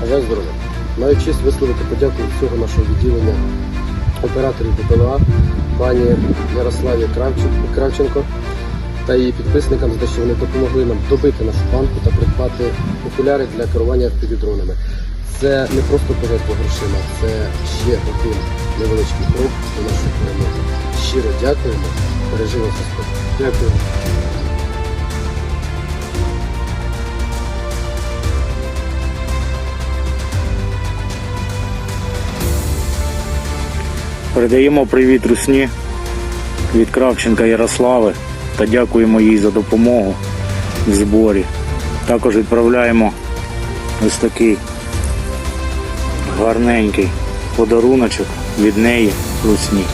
Бажаю здоров'я. Маю честь висловити подяку всього нашого відділення операторів БПЛА, пані Ярославі Кравченко- та її підписникам за те, що вони допомогли нам добити нашу банку та придбати окуляри для керування FPV-дронами. Це не просто пожертва грошима, це ще один невеличкий крок до нашої перемоги. Щиро дякуємо, бережімо Господь. Дякую. Передаємо привіт Русні від Кравченка Ярослави та дякуємо їй за допомогу в зборі. Також відправляємо ось такий гарненький подаруночок від неї Русні.